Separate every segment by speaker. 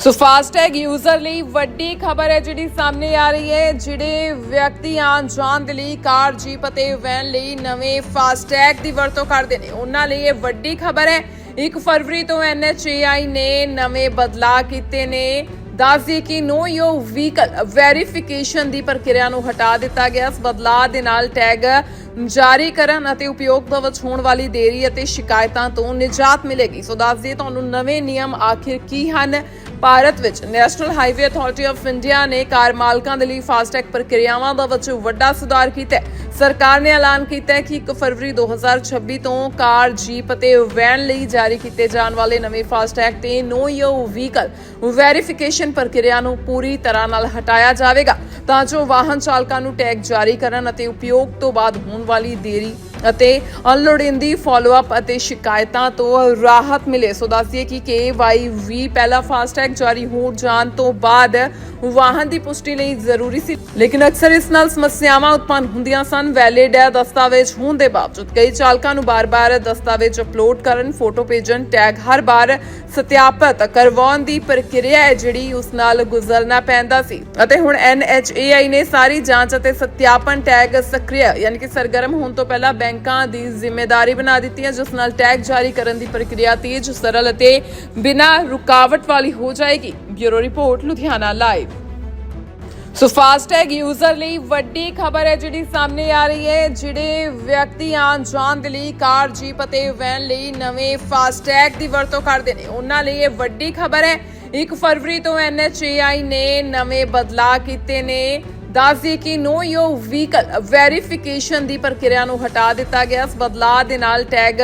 Speaker 1: ਸੋ FASTag user ਲਈ ਵੱਡੀ ਖਬਰ ਹੈ ਜਿਹੜੀ ਸਾਹਮਣੇ ਆ ਰਹੀ ਹੈ, ਜਿਹੜੇ ਵਿਅਕਤੀ ਆਉਣ ਜਾਣ ਦੇ ਲਈ ਕਾਰ, ਜੀਪ ਅਤੇ ਵੈਨ ਲਈ ਨਵੇਂ ਫਾਸਟੈਗ ਦੀ ਵਰਤੋਂ ਕਰਦੇ ਨੇ। ਉਹਨਾਂ ਲਈ ਇਹ ਵੱਡੀ ਖਬਰ ਹੈ। 1 ਫਰਵਰੀ ਤੋਂ NHAI ਨੇ ਨਵੇਂ ਬਦਲਾਅ ਕੀਤੇ ਨੇ। ਦੱਸ ਦਈਏ ਕਿ ਨੋ ਯੋ ਵਹੀਕਲ ਵੈਰੀਫਿਕੇਸ਼ਨ ਦੀ ਪ੍ਰਕਿਰਿਆ ਨੂੰ ਹਟਾ ਦਿੱਤਾ ਗਿਆ। ਇਸ ਬਦਲਾਅ ਦੇ ਨਾਲ ਟੈਗ ਜਾਰੀ ਕਰਨ ਅਤੇ ਉਪਯੋਗ ਦੇ ਵਿੱਚ ਹੋਣ ਵਾਲੀ ਦੇਰੀ ਅਤੇ ਸ਼ਿਕਾਇਤਾਂ ਤੋਂ ਨਿਜਾਤ ਮਿਲੇਗੀ। ਸੋ ਦੱਸ ਦਈਏ, ਤੁਹਾਨੂੰ ਨਵੇਂ ਨਿਯਮ ਆਖਿਰ ਕੀ ਹਨ? ਭਾਰਤ ਵਿੱਚ National Highway Authority of India ਨੇ ਕਾਰ ਮਾਲਕਾਂ ਦੇ ਲਈ ਫਾਸਟੈਗ ਪ੍ਰਕਿਰਿਆਵਾਂ ਦਾ ਵਿੱਚ ਵੱਡਾ ਸੁਧਾਰ ਕੀਤਾ ਹੈ। ਸਰਕਾਰ ਨੇ ਐਲਾਨ ਕੀਤਾ ਹੈ ਕਿ 1 ਫਰਵਰੀ 2026 ਤੋਂ ਕਾਰ, ਜੀਪ ਅਤੇ ਵੈਨ ਲਈ ਜਾਰੀ ਕੀਤੇ ਜਾਣ ਵਾਲੇ ਨਵੇਂ ਫਾਸਟੈਗ ਤੇ ਨੋ ਯੋ ਵਹੀਕਲ ਵੈਰੀਫਿਕੇਸ਼ਨ ਪ੍ਰਕਿਰਿਆ ਨੂੰ ਪੂਰੀ ਤਰ੍ਹਾਂ ਨਾਲ ਹਟਾਇਆ ਜਾਵੇਗਾ, ਤਾਂ ਜੋ ਵਾਹਨ ਚਾਲਕਾਂ ਨੂੰ ਟੈਗ ਜਾਰੀ ਕਰਨ ਅਤੇ ਉਪਯੋਗ ਤੋਂ ਬਾਅਦ ਹੋਣ ਵਾਲੀ ਦੇਰੀ ਅਤੇ ਅਨਲੋਡਿੰਦੀ ਫਾਲੋਅਪ ਅਤੇ ਸ਼ਿਕਾਇਤਾਂ ਤੋਂ ਰਾਹਤ ਮਿਲੇ। ਸੋ ਦੱਸਦੀਏ ਕਿ KYV ਪਹਿਲਾ ਫਾਸਟੈਗ ਜਾਰੀ ਹੋ ਜਾਣ ਤੋਂ ਬਾਅਦ ਵਾਹਨ ਦੀ ਪੁਸ਼ਟੀ ਲਈ ਜ਼ਰੂਰੀ ਸੀ। ਲੇਕਿਨ ਅਕਸਰ ਇਸ ਨਾਲ ਸਮੱਸਿਆਵਾਂ ਉਤਪੰਨ ਹੁੰਦੀਆਂ ਸਨ। ਵੈਲਿਡ ਦਸਤਾਵੇਜ਼ ਹੋਣ ਦੇ ਬਾਵਜੂਦ। ਕਈ ਚਾਲਕਾਂ ਨੂੰ ਬਾਰ-ਬਾਰ ਦਸਤਾਵੇਜ਼ ਅਪਲੋਡ ਕਰਨ ਫੋਟੋ ਭੇਜਣ ਟੈਗ ਹਰ ਵਾਰ ਸਤਿਆਪਿਤ ਕਰਵਾਉਣ ਦੀ ਪ੍ਰਕਿਰਿਆ ਹੈ ਜਿਹੜੀ ਉਸ ਨਾਲ ਗੁਜ਼ਰਨਾ ਪੈਂਦਾ ਸੀ। ਅਤੇ ਹੁਣ NHAI ਨੇ ਸਾਰੀ ਜਾਂਚ ਅਤੇ ਸਤਿਆਪਨ ਟੈਗ ਸਕ੍ਰਿਆ, ਯਾਨੀ ਕਿ ਸਰਗਰਮ ਹੋਣ ਤੋਂ ਪਹਿਲਾਂ ਬੈਂਕਾਂ ਦੀ ਜ਼ਿੰਮੇਵਾਰੀ ਬਣਾ ਦਿੱਤੀ ਹੈ, ਜਿਸ ਨਾਲ ਟੈਗ ਜਾਰੀ ਕਰਨ ਦੀ ਪ੍ਰਕਿਰਿਆ ਤੇਜ਼, ਸਰਲ ਅਤੇ ਬਿਨਾਂ ਰੁਕਾਵਟ ਵਾਲੀ ਹੋ ਜਾਏਗੀ। Bureau report, Ludhiana live. So FASTag user ਲਈ ਵੱਡੀ ਖਬਰ ਹੈ ਜਿਹੜੀ ਸਾਹਮਣੇ ਆ ਰਹੀ ਹੈ, ਜਿਹੜੇ ਵਿਅਕਤੀ ਆਉਣ ਜਾਣ ਦੇ ਲਈ ਕਾਰ, ਜੀਪ ਅਤੇ ਵੈਨ ਲਈ ਨਵੇਂ ਫਾਸਟੈਗ ਦੀ ਵਰਤੋਂ ਕਰਦੇ ਨੇ। ਉਹਨਾਂ ਲਈ ਇਹ ਵੱਡੀ ਖਬਰ ਹੈ। 1 ਫਰਵਰੀ ਤੋਂ NHAI ਨੇ ਨਵੇਂ ਬਦਲਾਅ ਕੀਤੇ ਨੇ। ਦੱਸ ਦਈਏ ਕਿ ਨੋ ਯੋ ਵਹੀਕਲ ਵੈਰੀਫਿਕੇਸ਼ਨ ਦੀ ਪ੍ਰਕਿਰਿਆ ਨੂੰ ਹਟਾ ਦਿੱਤਾ ਗਿਆ। ਇਸ ਬਦਲਾਅ ਦੇ ਨਾਲ ਟੈਗ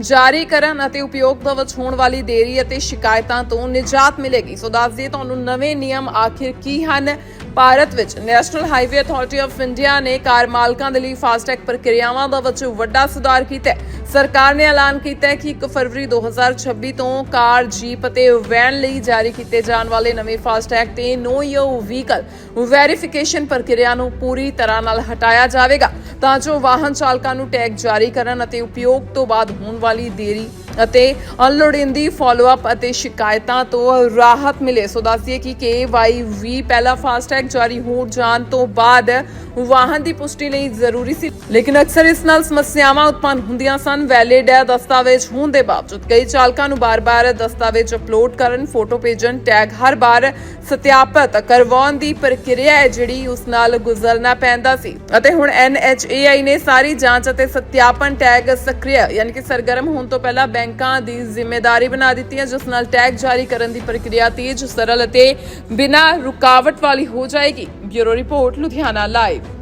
Speaker 1: ਜਾਰੀ ਕਰਨ ਅਤੇ ਉਪਯੋਗ ਦੇ ਵਿੱਚ ਹੋਣ ਵਾਲੀ ਦੇਰੀ ਅਤੇ ਸ਼ਿਕਾਇਤਾਂ ਤੋਂ ਨਿਜਾਤ ਮਿਲੇਗੀ। ਸੋ ਦੱਸ ਦਈਏ, ਤੁਹਾਨੂੰ ਨਵੇਂ ਨਿਯਮ ਆਖਿਰ ਕੀ ਹਨ? ਭਾਰਤ ਵਿੱਚ National Highway Authority of India ਨੇ ਕਾਰ ਮਾਲਕਾਂ ਦੇ ਲਈ ਫਾਸਟੈਗ ਪ੍ਰਕਿਰਿਆਵਾਂ ਦਾ ਵਿੱਚ ਵੱਡਾ ਸੁਧਾਰ ਕੀਤਾ ਹੈ। ਸਰਕਾਰ ਨੇ ਐਲਾਨ ਕੀਤਾ ਹੈ ਕਿ 1 ਫਰਵਰੀ 2026 ਤੋਂ ਕਾਰ, ਜੀਪ ਅਤੇ ਵੈਨ ਲਈ ਜਾਰੀ ਕੀਤੇ ਜਾਣ ਵਾਲੇ ਨਵੇਂ ਫਾਸਟੈਗ ਤੇ ਨੋ ਯੋ ਵਹੀਕਲ ਵੈਰੀਫਿਕੇਸ਼ਨ ਪ੍ਰਕਿਰਿਆ ਨੂੰ ਪੂਰੀ ਤਰ੍ਹਾਂ ਨਾਲ ਹਟਾਇਆ ਜਾਵੇਗਾ। ਤਾਂ ਜੋ ਵਾਹਨ ਚਾਲਕਾਂ ਨੂੰ ਟੈਗ ਜਾਰੀ ਕਰਨ ਅਤੇ ਉਪਯੋਗ ਤੋਂ ਬਾਅਦ ਹੋਣ ਵਾਲੀ ਦੇਰੀ ਅਤੇ ਅਨਲੋਡਿੰਦੀ ਫਾਲੋਅਪ ਅਤੇ ਸ਼ਿਕਾਇਤਾਂ ਤੋਂ ਰਾਹਤ ਮਿਲੇ। ਸੋ ਦੱਸਦੀਏ ਕਿ KYV ਪਹਿਲਾ ਫਾਸਟੈਗ ਜਾਰੀ ਹੋ ਜਾਣ ਤੋਂ ਬਾਅਦ ਵਾਹਨ ਦੀ ਪੁਸ਼ਟੀ ਲਈ ਜ਼ਰੂਰੀ ਸੀ। ਲੇਕਿਨ ਅਕਸਰ ਇਸ ਨਾਲ ਸਮੱਸਿਆਵਾਂ ਉਤਪੰਨ ਹੁੰਦੀਆਂ ਸਨ। ਵੈਲਿਡ ਹੈ ਦਸਤਾਵੇਜ਼ ਹੋਣ ਦੇ ਬਾਵਜੂਦ ਕਈ ਚਾਲਕਾਂ ਨੂੰ ਬਾਰ-ਬਾਰ ਦਸਤਾਵੇਜ਼ ਅਪਲੋਡ ਕਰਨ, ਫੋਟੋ ਭੇਜਣ, ਟੈਗ ਹਰ ਵਾਰ ਸਤਿਆਪਿਤ ਕਰਵਾਉਣ ਦੀ ਪ੍ਰਕਿਰਿਆ ਹੈ ਜਿਹੜੀ ਉਸ ਨਾਲ ਗੁਜ਼ਰਨਾ ਪੈਂਦਾ ਸੀ। ਅਤੇ ਹੁਣ NHAI ਨੇ ਸਾਰੀ ਜਾਂਚ ਅਤੇ ਸਤਿਆਪਨ ਟੈਗ ਸਕ੍ਰਿਆ, ਯਾਨੀ ਕਿ ਸਰਗਰਮ ਹੋਣ ਤੋਂ ਪਹਿਲਾਂ ਬੈਂਕਾਂ ਦੀ ਜ਼ਿੰਮੇਵਾਰੀ ਬਣਾ ਦਿੱਤੀ ਹੈ, ਜਿਸ ਨਾਲ ਟੈਗ ਜਾਰੀ ਕਰਨ ਦੀ ਪ੍ਰਕਿਰਿਆ ਤੇਜ਼, ਸਰਲ ਅਤੇ ਬਿਨਾਂ ਰੁਕਾਵਟ ਵਾਲੀ ਹੋ ਜਾਏਗੀ। Bureau report, Ludhiana live.